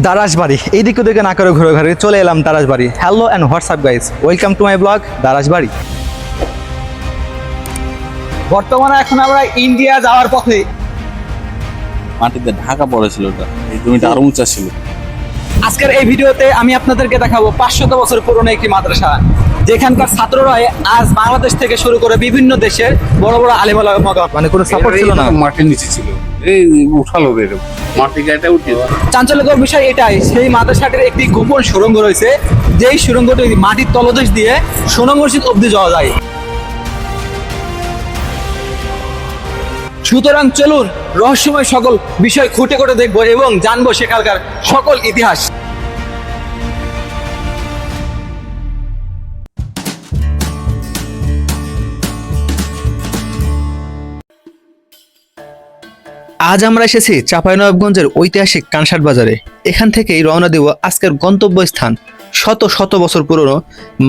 দারাসবাড়ি এইদিক ওদিকে না করে ঘুরে ঘুরে চলে এলাম Darasbari hello and what's up guys welcome to my blog Darasbari বর্তমানে এখন আমরা ইন্ডিয়া যাওয়ার পথে। মাটিতে ঢাকা পড়েছিল ওটা। এই জমিটা আরও উঁচা ছিল। আজকের এই ভিডিওতে আমি আপনাদেরকে দেখাবো পাঁচশত বছর পুরনো একটি মাদ্রাসা। যেখানকার ছাত্ররা আজ বাংলাদেশ থেকে শুরু করে বিভিন্ন দেশের বড় বড় আলিমালা মানে কোনো সাপোর্ট ছিল না? মাটির নিচে ছিল। এই উঠালো চাঞ্চল্যকর বিষয় এটাই সেই মাদ্রাসাটির একটি গোপন সুড়ঙ্গ রয়েছে যেই সুড়ঙ্গটি মাটির তলদেশ দিয়ে সোনা মসজিদ অব্দি যাওয়া যায়। সুতরাং চলুন রহস্যময় সকল বিষয় খুঁটে করে দেখব এবং জানব সেখানকার সকল ইতিহাস। আজ আমরা এসেছি চাঁপাইনবাবগঞ্জের ঐতিহাসিক কানসাট বাজারে। এখান থেকেই রওনা দেব আজকের গন্তব্যস্থান। শত শত বছর পুরনো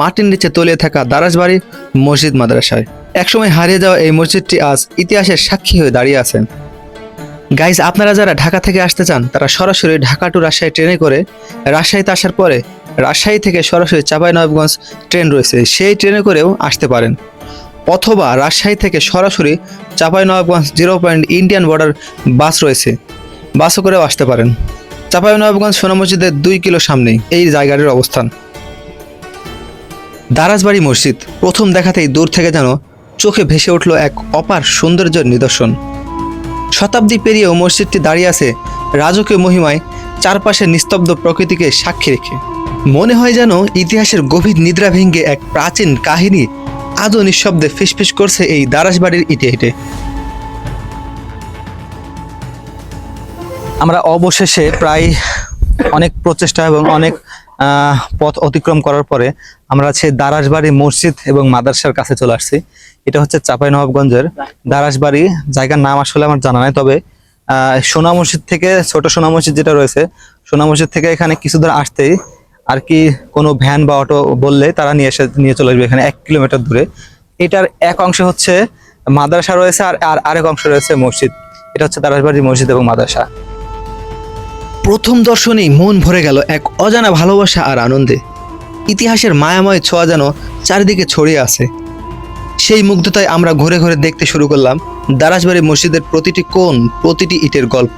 মাটির নিচে তলিয়ে থাকা দারাজবাড়ি মসজিদ মাদ্রাসায়। একসময় হারিয়ে যাওয়া এই মসজিদটি আজ ইতিহাসের সাক্ষী হয়ে দাঁড়িয়ে আছেন। গাইজ, আপনারা যারা ঢাকা থেকে আসতে চান, তারা সরাসরি ঢাকা টু রাজশাহী ট্রেনে করে রাজশাহীতে আসার পরে রাজশাহী থেকে সরাসরি চাঁপাইনবাবগঞ্জ ট্রেন রয়েছে। সেই ট্রেনে করেও আসতে পারেন। অথবা রাজশাহী থেকে সরাসরি Chapainawabganj zero point Indian border bus রয়েছে। বাসও করেও আসতে পারেন। চাঁপাইনবাবগঞ্জ সোনা মসজিদের দুই কিলো সামনেই এই জায়গাটির অবস্থান। দারাজবাড়ি মসজিদ প্রথম দেখাতেই দূর থেকে যেন চোখে ভেসে উঠল এক অপার সৌন্দর্যের নিদর্শন। শতাব্দী পেরিয়েও মসজিদটি দাঁড়িয়ে আছে রাজকীয় মহিমায় চারপাশের নিস্তব্ধ প্রকৃতিকে সাক্ষী রেখে। মনে হয় যেন ইতিহাসের গভীর নিদ্রা ভেঙ্গে এক প্রাচীন কাহিনী আজও নিঃশব্দে ফিসফিস করছে এই দারাসবাড়ির ইটে হেঁটে। আমরা অবশেষে প্রায় অনেক প্রচেষ্টা এবং অনেক পথ অতিক্রম করার পরে আমরা আছে দারাসবাড়ি মসজিদ এবং মাদ্রাসার কাছে চলে আসছি। এটা হচ্ছে চাঁপাইনবাবগঞ্জের দারাসবাড়ি জায়গার নাম আসলে আমার জানা নাই, তবে সোনা মসজিদ থেকে, ছোট সোনা মসজিদ যেটা রয়েছে, সোনা মসজিদ থেকে এখানে কিছু দূর আসতেই আর কি কোনো ভ্যান বা অটো বললে তারা নিয়ে এসে, নিয়ে চলে আসবে এখানে এক কিলোমিটার দূরে। এটার এক অংশ হচ্ছে মাদ্রাসা রয়েছে আর আর আরেক অংশ রয়েছে মসজিদ। এটা হচ্ছে দারাসবাড়ি মসজিদ এবং মাদ্রাসা। প্রথম দর্শনেই মন ভরে গেল এক অজানা ভালোবাসা আর আনন্দে। ইতিহাসের মায়াময় ছোঁয়া যেন চারিদিকে ছড়িয়ে আছে। সেই মুগ্ধতায় আমরা ঘুরে ঘুরে দেখতে শুরু করলাম দারাসবাড়ি মসজিদের প্রতিটি কোণ, প্রতিটি ইটের গল্প।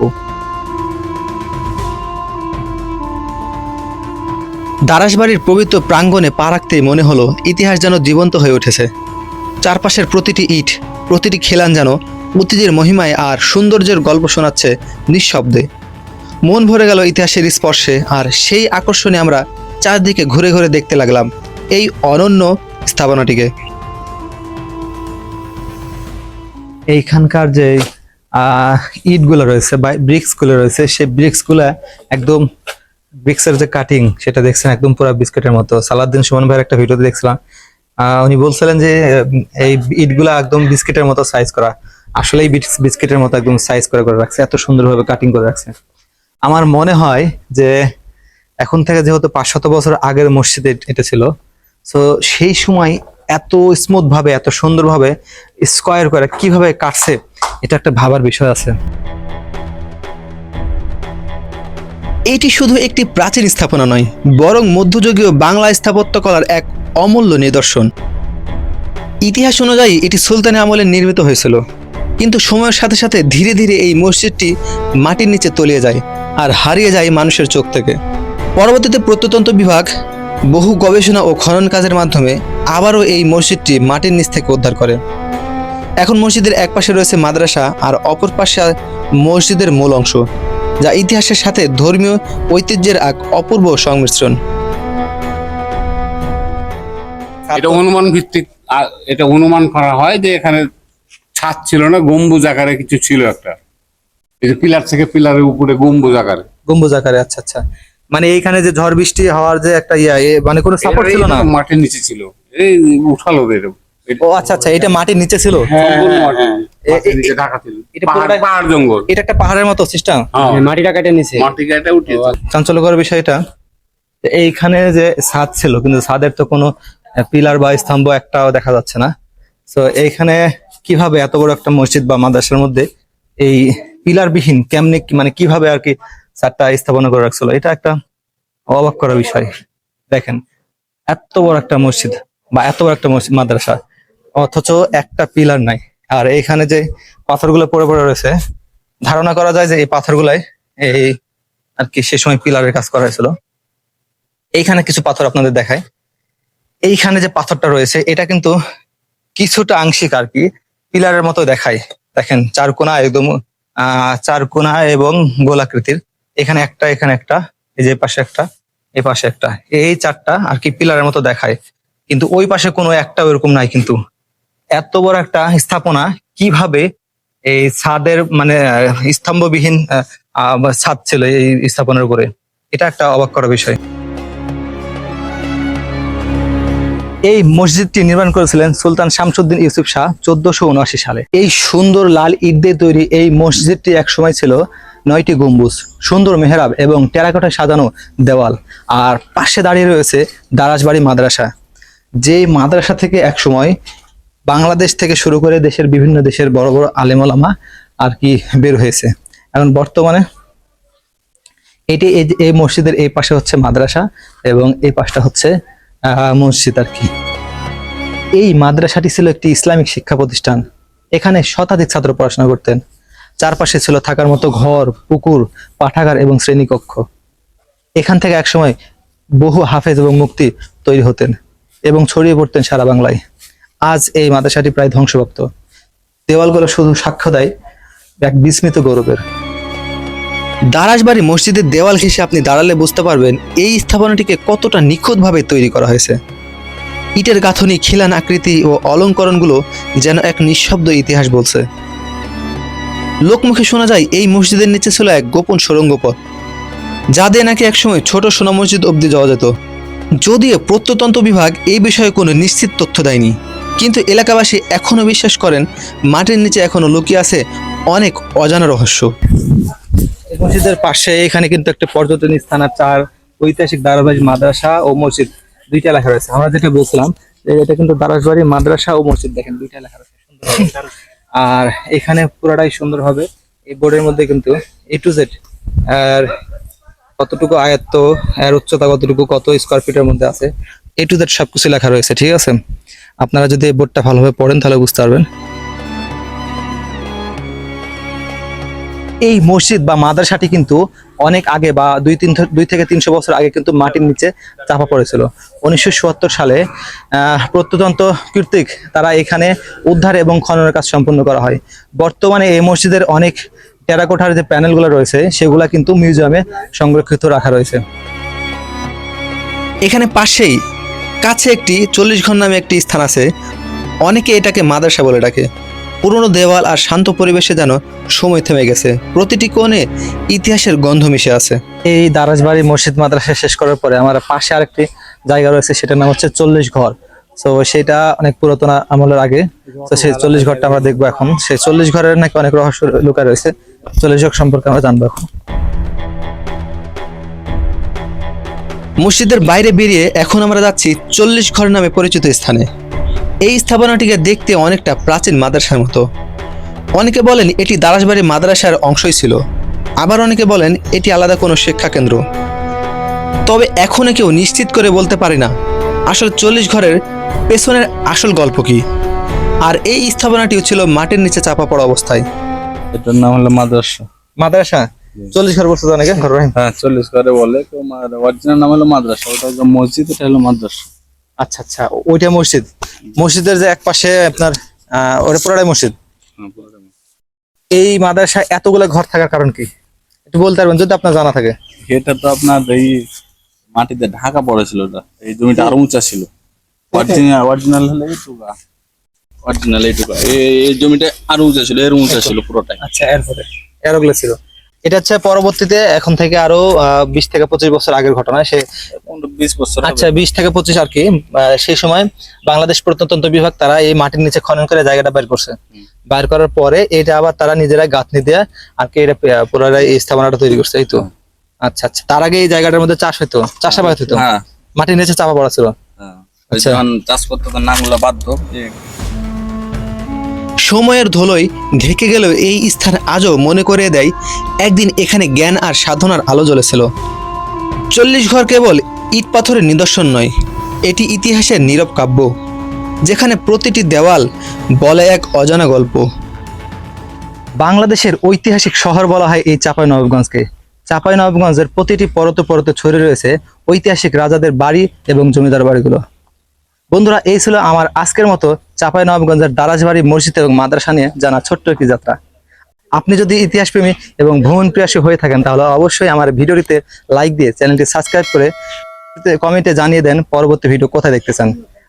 দারাসবাড়ির পবিত্র প্রাঙ্গণে পা রাখতেই মনে হলো ইতিহাস যেন জীবন্ত হয়ে উঠেছে। চারপাশের প্রতিটি ইট, প্রতিটি খেলান যেন অতীতের মহিমায় আর সৌন্দর্যের গল্প শোনাচ্ছে নিঃশব্দে। মন ভরে গেল ইতিহাসের স্পর্শে আর সেই আকর্ষণে আমরা চারদিকে ঘুরে ঘুরে দেখতে লাগলাম এই অনন্য স্থাপনাটিকে। এইখানকার যে ইটগুলো রয়েছে বা ব্রিক্সগুলো রয়েছে, সেই ব্রিক্সগুলো একদম ব্রিক্সের যে কাটিং সেটা দেখছেন একদম পুরো বিস্কুটের মতো। সালাদ্দিন সুমন ভাইয়ের একটা ভিডিওতে দেখছিলাম। উনি বলছিলেন যে এই ইটগুলো একদম বিস্কিটের মতো সাইজ করা। আসলেই বিস্কিটের মতো একদম সাইজ করে করে রাখছে, এত সুন্দরভাবে কাটিং করে রাখছে। আমার মনে হয় যে, এখন থেকে যেহেতু পাঁচশত বছর আগের মসজিদে এটা ছিল সো সেই সময় এত স্মুথ ভাবে এত সুন্দরভাবে স্কোয়ার করে কীভাবে কাটছে, এটা একটা ভাবার বিষয় আছে। এটি শুধু একটি প্রাচীন স্থাপনা নয়, বরং মধ্যযুগীয় বাংলা স্থাপত্য কলার এক অমূল্য নিদর্শন। ইতিহাস অনুযায়ী এটি সুলতানি আমলে নির্মিত হয়েছিল, কিন্তু সময়ের সাথে সাথে ধীরে ধীরে এই মসজিদটি মাটির নিচে তলিয়ে যায় আর হারিয়ে যায় মানুষের চোখ থেকে। পরবর্তীতে প্রত্নতন্ত্র বিভাগ, বহু গবেষণা ও খনন কাজের মাধ্যমে আবারও এই মসজিদটি মাটির নিচ থেকে উদ্ধার করে। এখন মসজিদের এক পাশে রয়েছে মাদ্রাসা আর অপর পাশে মসজিদের মূল অংশ। যা ইতিহাসের সাথে ধর্মীয় ঐতিহ্যের এক অপূর্ব সংমিশ্রণ। এটা অনুমান ভিত্তিক এটা অনুমান করা হয় যে এখানে ছাদ ছিল না গম্বুজ আকারে কিছু ছিল একটা। এই যে পিলার থেকে পিলারের উপরে গম্বুজ আকারে। গম্বুজ আকারে আচ্ছা আচ্ছা। মানে এইখানে যে ঝড় বৃষ্টি হওয়ার যে একটা ইয়া মানে কোনো সাপোর্ট ছিল না? মাটির নিচে ছিল। এই উঠালো বের ও আচ্ছা আচ্ছা এটা মাটির নিচে ছিল? নিচে এটা পাহাড় পুরোটাই- পাহাড় জঙ্গল। এটা একটা পাহাড়ের মতো সিস্টেম? হ্যাঁ, মাটিটা কেটে মাটি কাটে উঠিয়েছে। চাঞ্চল্যকর বিষয়টা এইখানে যে ছাদ ছিল কিন্তু ছাদের তো কোনো পিলার বা স্তম্ভ একটাও দেখা যাচ্ছে না। তো এইখানে কীভাবে এত বড় একটা মসজিদ বা মাদ্রাসার মধ্যে এই পিলার বিহীন কেমনে কি- মানে কীভাবে আর কি ছাদটা স্থাপন করে রাখছিল? এটা একটা অবাক করা বিষয়। দেখেন এত বড় একটা মসজিদ বা এত বড় একটা মসজিদ মাদ্রাসা। অথচ একটা পিলার নাই। আর এইখানে যে পাথরগুলো পড়ে পড়ে রয়েছে, ধারণা করা যায় যে এই পাথরগুলাই এই আর কি সে সময় পিলারের কাজ করা হয়েছিল। এইখানে কিছু পাথর আপনাদের দেখায় এইখানে যে পাথরটা রয়েছে, এটা কিন্তু কিছুটা আংশিক আর কি পিলারের মতো দেখায়। দেখেন, চার কোনা একদম চার কোনা এবং গোলাকৃতির। এখানে একটা এখানে একটা, এই যে পাশে একটা, এই পাশে একটা। এই চারটা আর কি পিলারের মতো দেখায়। কিন্তু ওই পাশে কোনো একটা ওরকম নাই কিন্তু। এত বড় একটা স্থাপনা কীভাবে এই ছাদের মানে স্তম্ভবিহীন ছাদ ছিল এই স্থাপনার উপরে? এটা একটা অবাক করা বিষয়। এই মসজিদটি নির্মাণ করেছিলেন সুলতান শামসুদ্দিন ইউসুফ শাহ চোদ্দশো উনআশি সালে। এই সুন্দর লাল ঈদ দিয়ে তৈরি এই মসজিদটি একসময় ছিল নয়টি গম্বুজ, সুন্দর মেহরাব এবং টেরাকোটায় সাজানো দেওয়াল। আর পাশে দাঁড়িয়ে রয়েছে দারাজবাড়ি মাদ্রাসা। যে মাদ্রাসা থেকে একসময় বাংলাদেশ থেকে শুরু করে দেশের বিভিন্ন দেশের বড় বড় আলেমলামা আর কি বের হয়েছে। এখন বর্তমানে এটি এই মসজিদের এই পাশে হচ্ছে মাদ্রাসা এবং এই পাশটা হচ্ছে মসজিদ আর কি। এই মাদ্রাসাটি ছিল একটি ইসলামিক শিক্ষা প্রতিষ্ঠান। এখানে শতাধিক ছাত্র পড়াশোনা করতেন। চারপাশে ছিল থাকার মতো ঘর, পুকুর, পাঠাগার এবং শ্রেণীকক্ষ। এখান থেকে একসময় বহু হাফেজ এবং মুক্তি তৈরি হতেন এবং ছড়িয়ে পড়তেন সারা বাংলায়। আজ এই মাদ্রাসাটি প্রায় ধ্বংসপ্রাপ্ত। দেওয়ালগুলো শুধু সাক্ষ্য দেয় এক বিস্মিত গৌরবের। দারাজবাড়ি মসজিদের দেওয়াল ঘেঁষে আপনি দাঁড়ালে বুঝতে পারবেন এই স্থাপনাটিকে কতটা নিখুঁতভাবে তৈরি করা হয়েছে। ইটের গাঁথনি, খিলান আকৃতি ও অলঙ্করণগুলো যেন এক নিঃশব্দ ইতিহাস বলছে। লোকমুখে শোনা যায়, এই মসজিদের নিচে ছিল এক গোপন সুড়ঙ্গ পথ যা দিয়ে নাকি একসময় ছোট সোনা মসজিদ অবধি যাওয়া যেত। যদিও প্রত্নতন্ত্র বিভাগ এই বিষয়ে কোনো নিশ্চিত তথ্য দেয়নি। কিন্তু এলাকাবাসী এখনও বিশ্বাস করেন, মাটির নিচে এখনও লুকিয়ে আছে অনেক অজানা রহস্য। মসজিদের পাশে এখানে কিন্তু একটা পর্যটন স্থান আর চার ঐতিহাসিক দারাবাড়ি মাদ্রাসা ও মসজিদ দুইটা লেখা রয়েছে। আমরা যেটা বলছিলাম এটা কিন্তু দারাসবাড়ি মাদ্রাসা ও মসজিদ, দেখেন দুইটা লেখা রয়েছে। আর এখানে পুরোটাই সুন্দর হবে। এই বোর্ডের মধ্যে কিন্তু এ টু জেড আর কতটুকু আয়ত্ত, এর উচ্চতা কতটুকু, কত স্কোয়ার ফিটের মধ্যে আছে এ টু জেড সবকিছু লেখা রয়েছে, ঠিক আছে? আপনারা যদি এই বোর্ডটা ভালোভাবে পড়েন তাহলে বুঝতে পারবেন। এই মসজিদ বা মাদ্রাসাটি কিন্তু অনেক আগে বা দুই তিন দুই থেকে তিনশো বছর আগে কিন্তু মাটির নিচে চাপা পড়েছিল। উনিশশো চুয়াত্তর সালে আহ, প্রত্নতন্ত্র কর্তৃক তারা এখানে উদ্ধার এবং খননের কাজ সম্পন্ন করা হয়। বর্তমানে এই মসজিদের অনেক টেরাকোঠার যে প্যানেলগুলো রয়েছে সেগুলা কিন্তু মিউজিয়ামে সংরক্ষিত রাখা রয়েছে। এখানে পাশেই কাছে একটি চল্লিশ ঘর নামে একটি স্থান আছে। অনেকে এটাকে মাদ্রাসা বলে ডাকে। পুরনো দেওয়াল আর শান্ত পরিবেশে যেন সময় থেমে গেছে। প্রতিটি কোণে ইতিহাসের গন্ধ মিশে আছে। এই দারাজবাড়ি মসজিদ মাদ্রাসা শেষ করার পরে আমার পাশে আরেকটি জায়গা রয়েছে, সেটার নাম হচ্ছে চল্লিশ ঘর। তো সেটা অনেক পুরাতন আমলের আগে। তো সেই চল্লিশ ঘরটা আমরা দেখব এখন। সেই চল্লিশ ঘরের নাকি অনেক রহস্য লুকা রয়েছে। চল্লিশ ঘর সম্পর্কে আমরা জানব এখন। মসজিদের বাইরে বেরিয়ে এখন আমরা যাচ্ছি চল্লিশ ঘর নামে পরিচিত স্থানে। এই স্থাপনাটিকে দেখতে অনেকটা প্রাচীন মাদ্রাসার মতো। অনেকে বলেন এটি দারাসবাড়ি মাদ্রাসার অংশই ছিল। আবার অনেকে বলেন এটি আলাদা কোনো শিক্ষা কেন্দ্র তবে এখনও কেউ নিশ্চিত করে বলতে পারে না আসল চল্লিশ ঘরের পেছনের আসল গল্প কি। আর এই স্থাপনাটিও ছিল মাটির নিচে চাপা পড়া অবস্থায়। এটার নাম হলো মাদ্রাসা। মাদ্রাসা? চল্লিশ ঘর বলছে অনেকে? ঘর হ্যাঁ চল্লিশ করে বলে তো অরিজিনাল নাম হলো মাদ্রাসা ওটা হলো মসজিদ এটা হলো মাদ্রাসা। আচ্ছা আচ্ছা ওইটা মসজিদ। মসজিদের যে এক পাশে আপনার ওটা পুরোটাই মসজিদ? হ্যাঁ। এই মাদ্রাসায় এতগুলো ঘর থাকার কারণ কি? একটু বলতে পারবেন যদি আপনার জানা থাকে। এটা তো আপনার এই মাটিতে ঢাকা পড়েছিল ওটা এই জমিটা আরও উঁচা ছিল। অরিজিনাল অরিজিনাল হলে এইটুকা অরিজিনাল এই- এই জমিটা আরও উঁচা ছিল এর উঁচা ছিল পুরোটাই। আচ্ছা এরপরে এরগুলো ছিল। এটা হচ্ছে পরবর্তীতে এখন থেকে আরও বিশ থেকে পঁচিশ বছর আগের ঘটনা। সে বিশ বছর আচ্ছা বিশ থেকে পঁচিশ আর কি। সেই সময় বাংলাদেশ প্রত্নতন্ত্র বিভাগ তারা এই মাটির নিচে খনন করে জায়গাটা বের করছে। বাইর করার পরে এটা আবার তারা নিজেরা গাঁথনি দিয়ে আর কি এটা পুনরায় এই স্থাপনাটা তৈরি করছে এই তো। আচ্ছা আচ্ছা। তার আগে এই জায়গাটার মধ্যে চাষ হইতো চাষাবাদ হইতো? হ্যাঁ। মাটির নিচে চাপা পড়া ছিল? হ্যাঁ। আচ্ছা। চাষ করতে বাধ্য সময়ের ধুলোয় ঢেকে গেলেও এই স্থান আজও মনে করিয়ে দেয়, একদিন এখানে জ্ঞান আর সাধনার আলো জ্বলেছিল। চল্লিশ ঘর কেবল ইট পাথরের নিদর্শন নয়, এটি ইতিহাসের নীরব কাব্য, যেখানে প্রতিটি দেওয়াল বলে এক অজানা গল্প। বাংলাদেশের ঐতিহাসিক শহর বলা হয় এই চাঁপাই নবাবগঞ্জকে চাঁপাই নবাবগঞ্জের প্রতিটি পরতে পরতে ছড়িয়ে রয়েছে ঐতিহাসিক রাজাদের বাড়ি এবং জমিদার বাড়িগুলো। বন্ধুরা, এই ছিল আমার আজকের মতো চাঁপাই নবাবগঞ্জের দারাজবাড়ি মসজিদ এবং মাদ্রাসা নিয়ে জানা ছোট্ট একটি যাত্রা। আপনি যদি ইতিহাস প্রেমী এবং ভ্রমণ প্রিয়াসী হয়ে থাকেন, তাহলে অবশ্যই আমার ভিডিওটিতে লাইক দিয়ে চ্যানেলটি সাবস্ক্রাইব করে কমেন্টে জানিয়ে দেন পরবর্তী ভিডিও কোথায় দেখতে চান।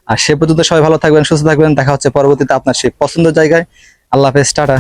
আর সে পর্যন্ত সবাই ভালো থাকবেন, সুস্থ থাকবেন। দেখা হচ্ছে পরবর্তীতে আপনার সেই পছন্দের জায়গায়। আল্লাহ হাফেজ, টাটা।